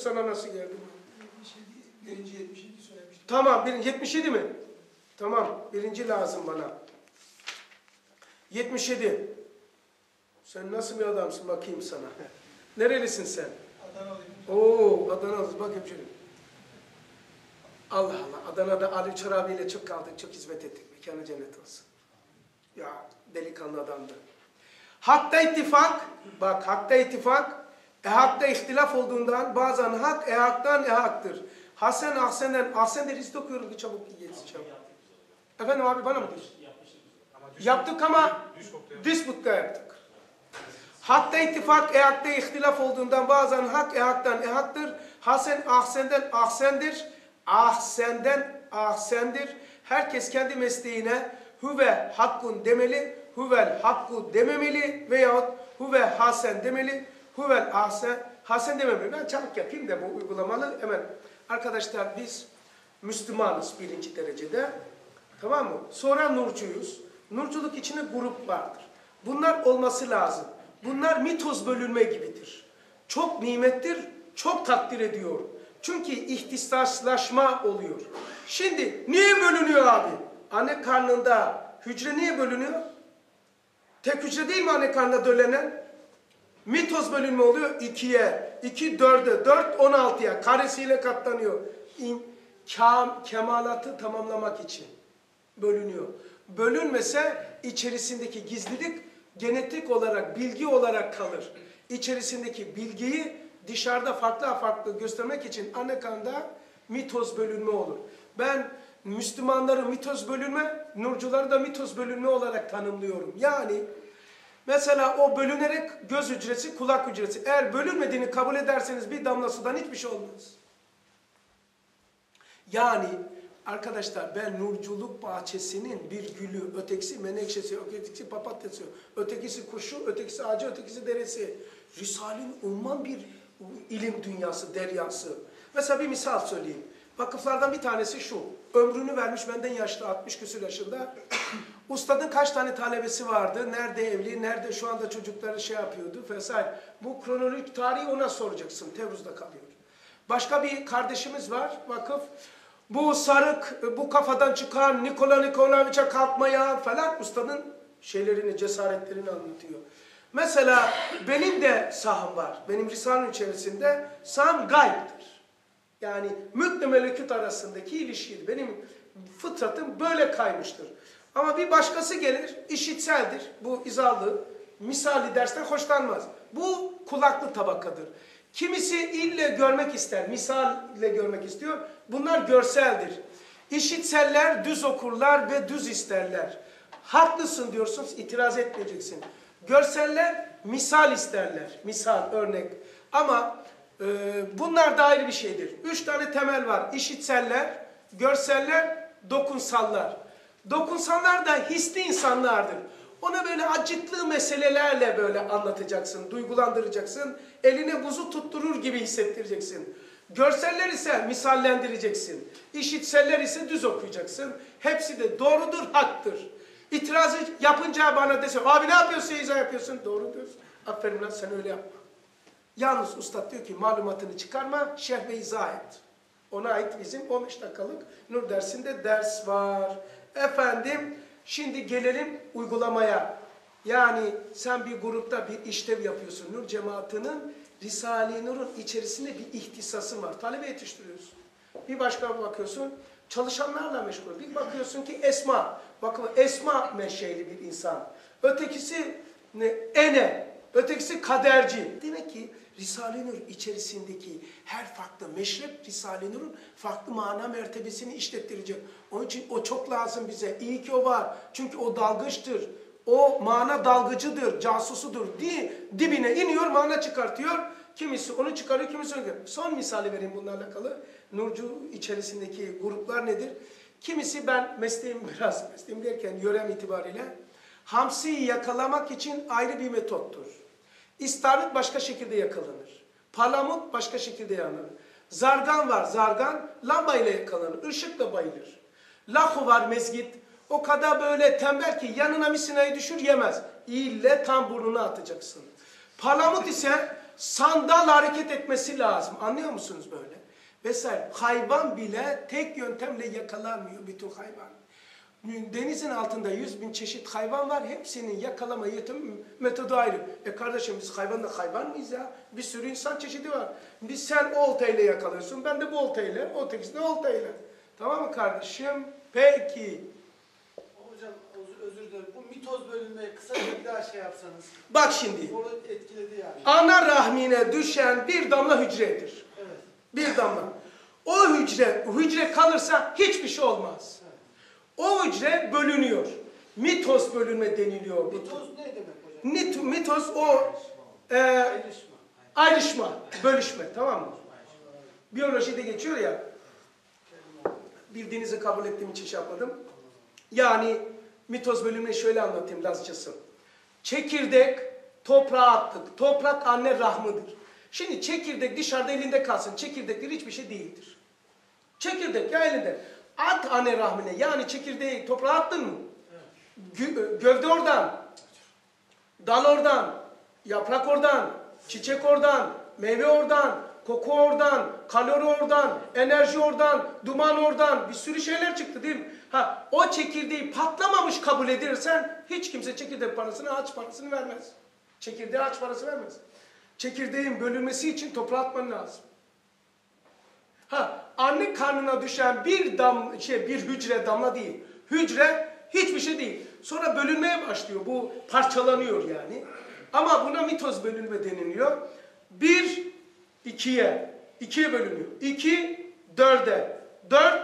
sana nasıl geldi? 77, birinci 77 söylemiştim. Tamam, birinci, 77 mi? Tamam, birinci lazım bana. 77. Sen nasıl bir adamsın bakayım sana. Nerelisin sen? Adanalıyım. Oo, Adanalı. Bak hemşerim. Allah Allah. Adana'da Ali Çarabi ile çok kaldık, çok hizmet ettik. Mekanı cennet olsun. Ya delikanlı adamdı. Hakta ittifak, bak hakta ittifak, e hakta ihtilaf olduğundan bazen hak e haktan e haktır. Hasen ahsenden, ahsen de risk okuyorum ki çabuk yetişeceğim. Efendim abi bana mı diyorsun? Yaptık ama disputta yaptık. Hakta ittifak, e hakta ihtilaf olduğundan bazen hak e haktan e haktır. Hasen ahsenden ahsendir. Ahsenden ahsendir. Herkes kendi mesleğine huve hakkun demeli, huvel hakku dememeli veyahut huve hasen demeli, huvel ahsen, hasen dememeli. Ben çabuk yapayım da bu uygulamalı hemen. Arkadaşlar biz Müslümanız birinci derecede. Tamam mı? Sonra nurcuyuz. Nurculuk içinde grup vardır. Bunlar olması lazım. Bunlar mitoz bölünme gibidir. Çok nimettir, çok takdir ediyorum. Çünkü ihtisaslaşma oluyor. Şimdi niye bölünüyor abi? Anne karnında hücre niye bölünüyor? Tek hücre değil mi anne karnında dölenen? Mitoz bölünme oluyor ikiye, iki dörde, dört on altıya karesiyle katlanıyor. İn, kam, kemalatı tamamlamak için bölünüyor. Bölünmese içerisindeki gizlilik genetik olarak, bilgi olarak kalır. İçerisindeki bilgiyi dışarıda farklı farklı göstermek için anne karnında mitoz bölünme olur. Ben Müslümanları mitoz bölünme, nurcuları da mitoz bölünme olarak tanımlıyorum. Yani mesela o bölünerek göz hücresi, kulak hücresi. Eğer bölünmediğini kabul ederseniz bir damla sudan hiçbir şey olmaz. Yani arkadaşlar ben nurculuk bahçesinin bir gülü, ötekisi menekşesi, ötekisi papatyası, ötekisi kuşu, ötekisi ağacı, ötekisi deresi. Risale'nin umman bir ilim dünyası, deryası. Mesela bir misal söyleyeyim. Vakıflardan bir tanesi şu. Ömrünü vermiş benden yaşlı 60 küsur yaşında. Ustadın kaç tane talebesi vardı? Nerede evli? Nerede şu anda çocukları şey yapıyordu? Vesaire. Bu kronolojik tarihi ona soracaksın. Tevruz'da kalıyor. Başka bir kardeşimiz var vakıf. Bu sarık, bu kafadan çıkan Nikola Nikolaevic'e kalkmaya falan ustadın şeylerini, cesaretlerini anlatıyor. Mesela benim de saham var. Benim Risale'nin içerisinde saham gaybdır. Yani mülkle melekut arasındaki ilişkidir. Benim fıtratım böyle kaymıştır. Ama bir başkası gelir, işitseldir. Bu izahlı, misali dersten hoşlanmaz. Bu kulaklı tabakadır. Kimisi ille görmek ister, misalle görmek istiyor. Bunlar görseldir. İşitseller düz okurlar ve düz isterler. Haklısın diyorsunuz, itiraz etmeyeceksin. Görseller misal isterler. Misal, örnek. Ama bunlar da ayrı bir şeydir. Üç tane temel var. İşitseller, görseller, dokunsallar. Dokunsallar da hisli insanlardır. Ona böyle acıklı meselelerle böyle anlatacaksın, duygulandıracaksın. Eline buzu tutturur gibi hissettireceksin. Görseller ise misallendireceksin. İşitseller ise düz okuyacaksın. Hepsi de doğrudur, haktır. İtirazı yapınca bana dese, abi ne yapıyorsun, izah yapıyorsun. Doğrudur. Aferin lan sen öyle yapma. Yalnız ustad diyor ki malumatını çıkarma, şerh ve izah et. Ona ait bizim 15 dakikalık nur dersinde ders var. Efendim, şimdi gelelim uygulamaya. Yani sen bir grupta bir işlev yapıyorsun. Nur cemaatinin Risale-i Nur'un içerisinde bir ihtisası var. Talebe yetiştiriyorsun. Bir başka bakıyorsun, çalışanlarla meşgul. Bir bakıyorsun ki esma. Bakın esma meşeyli bir insan. Ötekisi ne? ene. Ötekisi kaderci. Demek ki Risale-i Nur içerisindeki her farklı meşrep Risale-i Nur'un farklı mana mertebesini işlettirecek. Onun için o çok lazım bize. İyi ki o var. Çünkü o dalgıçtır. O mana dalgıcıdır, casusudur. Di, dibine iniyor, mana çıkartıyor. Kimisi onu çıkarıyor, kimisi onu çıkarıyor. Son misali vereyim bununla alakalı. Nurcu içerisindeki gruplar nedir? Kimisi ben mesleğim biraz, mesleğim derken yörem itibariyle hamsiyi yakalamak için ayrı bir metottur. İstavrit başka şekilde yakalanır. Palamut başka şekilde yanır. Zargan var, zargan lamba ile yakalanır, ışıkla bayılır. Lahu var mezgit, o kadar böyle tembel ki yanına misinayı düşür yemez. İlle tam burnuna atacaksın. Palamut ise sandal hareket etmesi lazım. Anlıyor musunuz böyle? Vesaire. Hayvan bile tek yöntemle yakalanmıyor bütün hayvan. Denizin altında yüz bin çeşit hayvan var. Hepsinin yakalama yetim metodu ayrı. E kardeşim biz hayvan da hayvan mıyız ya? Bir sürü insan çeşidi var. Biz sen oltayla yakalıyorsun. Ben de bu oltayla. O tekisi de oltayla. Tamam mı kardeşim? Peki. Hocam özür, dilerim. Bu mitoz bölünmeyi kısaca bir daha şey yapsanız. Bak şimdi. Orada etkiledi yani. Ana rahmine düşen bir damla hücredir. Evet. Bir damla. O hücre, hücre kalırsa hiçbir şey olmaz. O hücre bölünüyor. Mitoz bölünme deniliyor. Mitoz ne demek hocam? Mitoz o e, Ayrışma. ayrışma, bölüşme tamam mı? Biyolojide geçiyor ya, bildiğinizi kabul ettiğim için şey yapmadım. Yani mitoz bölümünü şöyle anlatayım Lazcası. Çekirdek toprağa attık. Toprak anne rahmıdır. Şimdi çekirdek dışarıda elinde kalsın. Çekirdekler hiçbir şey değildir. Çekirdek ya elinde. At anne rahmine. Yani çekirdeği toprağa attın mı? Gö- gövde oradan. Dal oradan. Yaprak oradan. Çiçek oradan. Meyve oradan. Koku oradan. Kalori oradan. Enerji oradan. Duman oradan. Bir sürü şeyler çıktı değil mi? Ha, o çekirdeği patlamamış kabul edilirsen hiç kimse çekirdek parasını ağaç parasını vermez. Çekirdeğe ağaç parası vermez. Çekirdeğin bölünmesi için toprağa atman lazım. Ha, anne karnına düşen bir dam şey bir hücre damla değil. Hücre hiçbir şey değil. Sonra bölünmeye başlıyor. Bu parçalanıyor yani. Ama buna mitoz bölünme deniliyor. Bir ikiye, ikiye bölünüyor. İki dörde, dört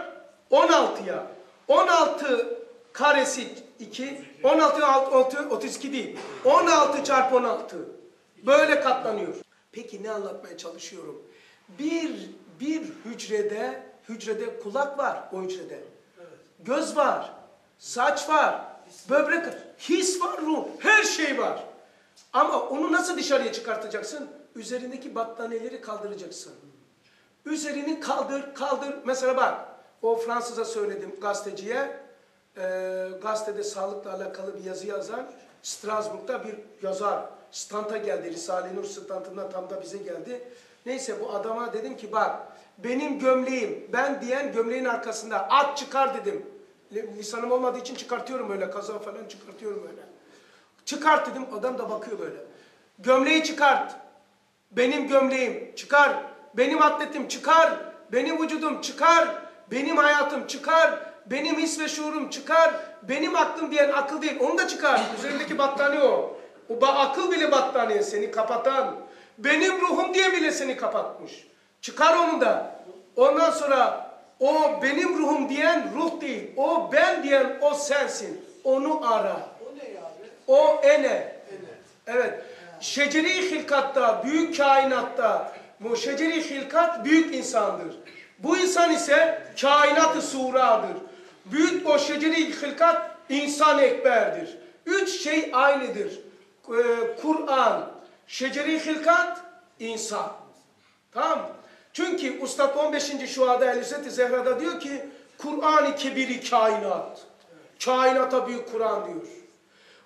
on altıya. On altı karesi iki, on altı altı otuz iki değil. On altı çarpı on altı. Böyle katlanıyor. Peki ne anlatmaya çalışıyorum? Bir bir hücrede hücrede kulak var o hücrede. Göz var, saç var, böbrek var, his var, ruh, her şey var. Ama onu nasıl dışarıya çıkartacaksın? Üzerindeki battaniyeleri kaldıracaksın. Üzerini kaldır, kaldır. Mesela bak, o Fransız'a söyledim gazeteciye. Ee, gazetede sağlıkla alakalı bir yazı yazar. Strasbourg'da bir yazar. Stanta geldi. Risale-i Nur standından tam da bize geldi. Neyse bu adama dedim ki bak benim gömleğim ben diyen gömleğin arkasında at çıkar dedim. Lisanım olmadığı için çıkartıyorum böyle kaza falan çıkartıyorum böyle. Çıkart dedim adam da bakıyor böyle. Gömleği çıkart. Benim gömleğim çıkar. Benim atletim çıkar. Benim vücudum çıkar. Benim hayatım çıkar. Benim his ve şuurum çıkar. Benim aklım diyen akıl değil. Onu da çıkar. Üzerindeki battaniye o. O akıl bile battaniye seni kapatan. Benim ruhum diye bile seni kapatmış. Çıkar onu da. Ondan sonra o benim ruhum diyen ruh değil. O ben diyen o sensin. Onu ara. O ne abi? O ene. Evet. Evet. Şeceri hilkatta, büyük kainatta, bu şeceri hilkat büyük insandır. Bu insan ise kainatı suradır. Büyük o şeceri hilkat insan ekberdir. Üç şey aynıdır. Ee, Kur'an, şeceri hilkat, insan. Tamam? Çünkü Ustad 15. Şuada Eliseti Zehra'da diyor ki Kur'an-ı Kebiri kainat. Kainata büyük Kur'an diyor.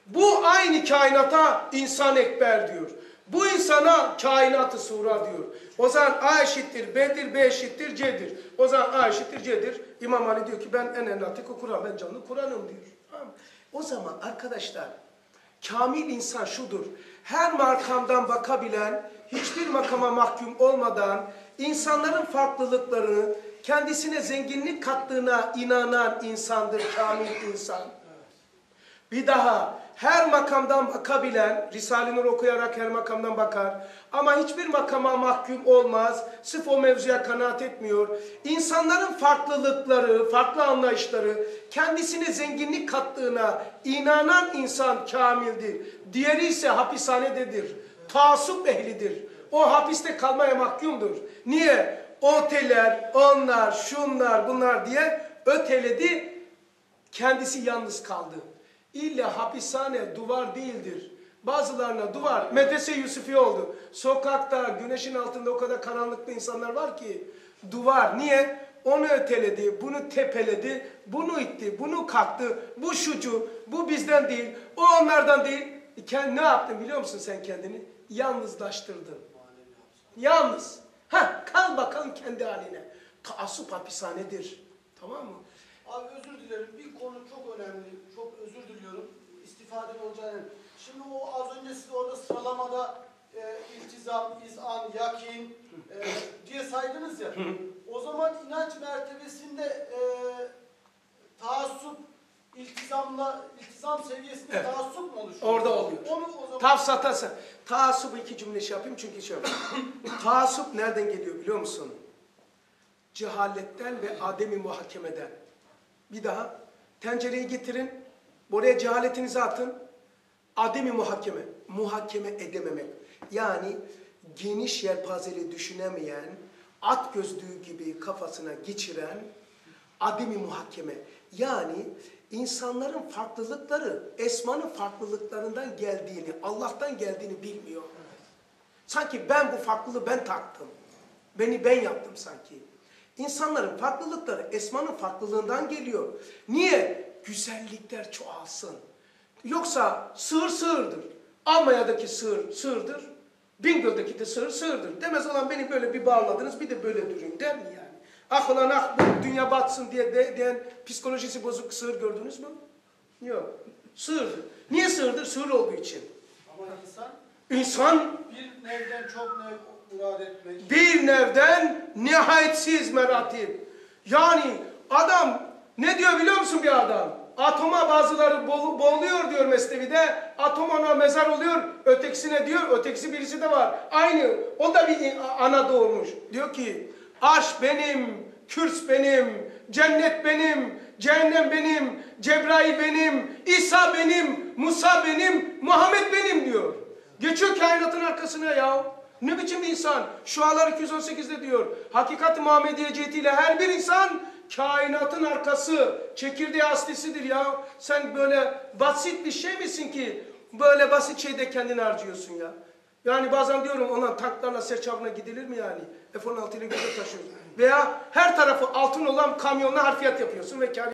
Bu aynı kainata insan ekber diyor. Bu insana kainatı sura diyor. O zaman A eşittir B'dir, B eşittir C'dir. O zaman A eşittir C'dir. İmam Ali diyor ki ben en enatik Kur'an, ben canlı Kur'an'ım diyor. Tamam? O zaman arkadaşlar kamil insan şudur. Her makamdan bakabilen, hiçbir makama mahkum olmadan insanların farklılıklarını kendisine zenginlik kattığına inanan insandır kamil insan. Bir daha her makamdan bakabilen, Risale-i Nur okuyarak her makamdan bakar. Ama hiçbir makama mahkum olmaz. Sırf o mevzuya kanaat etmiyor. İnsanların farklılıkları, farklı anlayışları, kendisine zenginlik kattığına inanan insan kamildir. Diğeri ise hapishanededir. Taassup ehlidir. O hapiste kalmaya mahkumdur. Niye? Oteler, onlar, şunlar, bunlar diye öteledi. Kendisi yalnız kaldı. İlla hapishane duvar değildir. Bazılarına duvar, medrese Yusufi oldu. Sokakta güneşin altında o kadar karanlıkta insanlar var ki duvar. Niye? Onu öteledi, bunu tepeledi, bunu itti, bunu kalktı, bu şucu, bu bizden değil, o onlardan değil. Kend, ne yaptın biliyor musun sen kendini? Yalnızlaştırdın. Yalnız. Ha kal bakalım kendi haline. Taassup hapishanedir. Tamam mı? Abi özür dilerim. Bir konu çok önemli. Çok özür diliyorum. İstifade olacağını. Şimdi o az önce siz orada sıralamada e, iltizam, izan, yakin e, diye saydınız ya. o zaman inanç mertebesinde e, taassup, iltizamla, iltizam seviyesinde Evet. taassup mu oluşuyor? Orada oluyor. Onu o zaman... Tafsatası. Taassup iki cümle şey yapayım çünkü şey yapayım. Taassup nereden geliyor biliyor musun? Cehaletten ve ademi muhakemeden. Bir daha. Tencereyi getirin. Oraya cehaletinizi atın. Ademi muhakeme. Muhakeme edememek. Yani geniş yelpazeli düşünemeyen, at gözlüğü gibi kafasına geçiren ademi muhakeme. Yani insanların farklılıkları esmanın farklılıklarından geldiğini, Allah'tan geldiğini bilmiyor. Sanki ben bu farklılığı ben taktım. Beni ben yaptım sanki. İnsanların farklılıkları esmanın farklılığından geliyor. Niye? Güzellikler çoğalsın. Yoksa sığır sığırdır. Almanya'daki sığır sığırdır. Bingöl'deki de sığır sığırdır. Demez olan beni böyle bir bağladınız bir de böyle durayım der mi yani? Ah ulan ah bu dünya batsın diye de, diyen psikolojisi bozuk sığır gördünüz mü? Yok. Sığırdır. Niye sığırdır? Sığır olduğu için. Ama insan İnsan bir nevden çok nev. Bir nevden nihayetsiz meratip. Yani adam ne diyor biliyor musun bir adam? Atoma bazıları boğ- boğuluyor diyor Mesnevi'de. Atom ona mezar oluyor. Ötekisine diyor. Ötekisi birisi de var. Aynı. O da bir ana doğurmuş. Diyor ki arş benim, kürs benim, cennet benim, cehennem benim, Cebrail benim, İsa benim, Musa benim, Muhammed benim diyor. Geçiyor kainatın arkasına ya. Ne biçim insan? Şualar 218'de diyor. Hakikat-ı Muhammediye cihetiyle her bir insan kainatın arkası, çekirdeği aslisidir ya. Sen böyle basit bir şey misin ki böyle basit şeyde kendini harcıyorsun ya? Yani bazen diyorum ona tanklarla serçavına gidilir mi yani? F-16 ile götür taşıyorsun. Veya her tarafı altın olan kamyonla harfiyat yapıyorsun ve kar